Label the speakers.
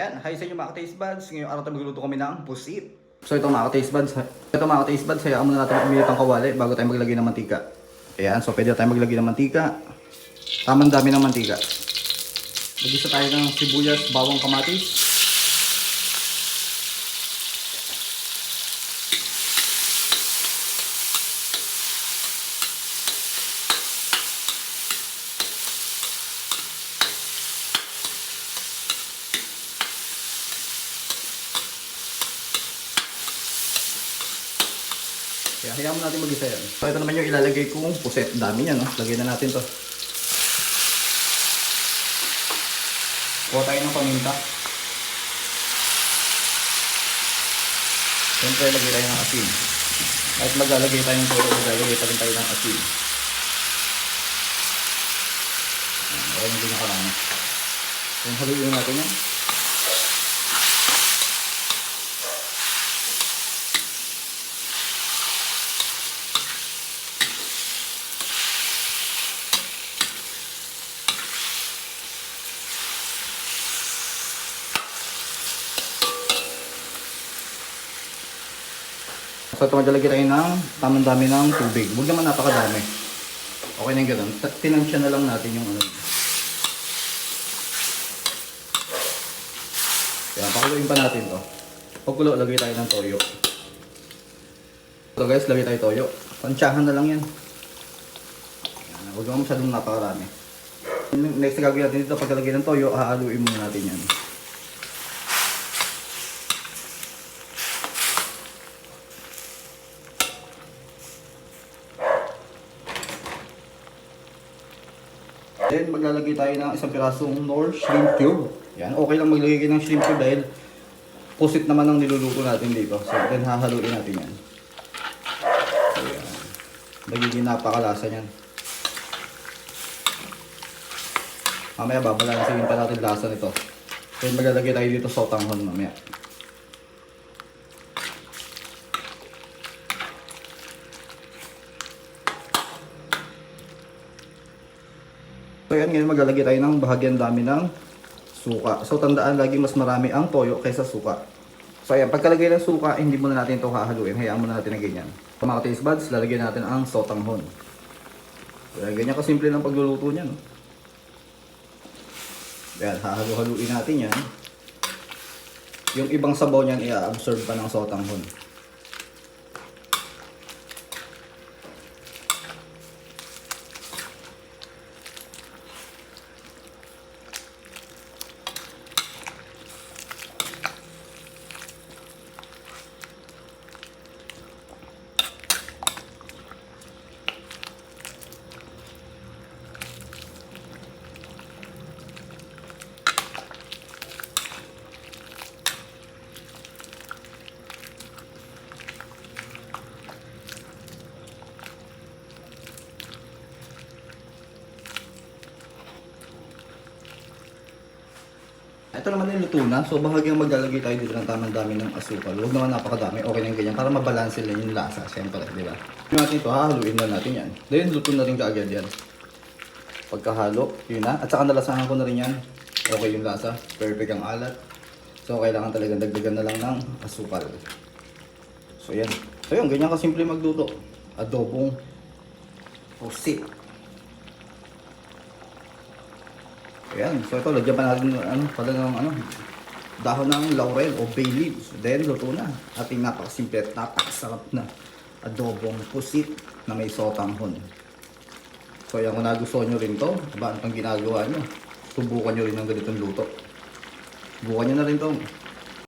Speaker 1: Yan, hi sa inyo mga ka-taste buds. Ngayong araw tayo magluluto kami ng pusit. So ito mga ka-taste buds, ito mga ka-taste buds, hayaan muna natin umilit ang kawali bago tayo maglagay ng mantika. Ayan, so pwede tayo maglagay ng mantika. Tamang dami ng mantika. Magisa tayo ng sibuyas, bawang kamatis. Kaya hayaan mo natin mag-isa yan. So ito naman yung ilalagay kong puset. Dami niya, no? Lagyan na natin to. Kuha tayo ng paminta. Siyempre, lagay tayo ng asin. Kahit maglalagay tayo ng toyo, maglalagay pa rin tayo ng asin. Ayan, Okay, hindi na. Kung haluin natin yan. So ito maglalagay tayo ng tamang dami ng tubig. Huwag naman napakadami. Okay na yung ganun. Tinansya na lang natin yung ano. Kaya pakuluin pa natin to. Pagkulo, lagay tayo ng toyo. So guys, lagay tayo toyo. Tansyahan na lang yan. Yan, Huwag naman masyadong napakarami. Next na gagawin natin dito, pagkalagay ng toyo, hahaluin muna natin yan. Then maglalagay tayo ng isang pirasong nor shrimp cube. Yan, okay lang maglagay kayo ng shrimp cube dahil pusit naman ang niluluto natin dito. So then hahaluin natin yan. So yan. Magiging napakalasa niyan. Mamaya babalansin pa natin lasa nito. Then maglalagay tayo dito sa tanghon mamaya. So yan, ngayon maglalagay tayo ng bahagyan dami ng suka. So tandaan, lagi mas marami ang toyo kaysa suka. So ayan, pagkalagay ng suka, hindi muna natin ito hahaluin. Hayaan muna natin na ganyan. Kung mga taste buds, lalagyan natin ang sotanghon. So yan, ganyan kasimple ng pagluluto niya. No? Yan, hahalu-haluin natin yan. Yung ibang sabaw niyan, i-absorb pa ng sotanghon. Ito naman yung luto. So bahagyang maglalagay tayo dito ng tamang dami ng asukal. Huwag naman napakadami. Okay na yung ganyan. Para mabalanse lang yung lasa. Siyempre, di ba? Yung natin ito, hahaluin na natin yan. Then luto na rin kaagad yan. Pagkahalo, yun na. At saka nalasahan ko na rin yan. Okay yung lasa. Perfect ang alat. So kailangan talagang dagdagan na lang ng asukal. So yan. So yun, ganyan kasimple magluto. Adobong pusit. Ayan, so ito, lagyan pa natin ano, pala ng ano, dahon ng laurel o bay leaves. Then, luto na. Ating napakasimple at napakasarap na adobong pusit na may sotanghon. So, ayan, kung nagustuhan nyo rin to, ba, ano ginagawa nyo? Subukan nyo rin ng ganitong luto. Subukan nyo na rin to.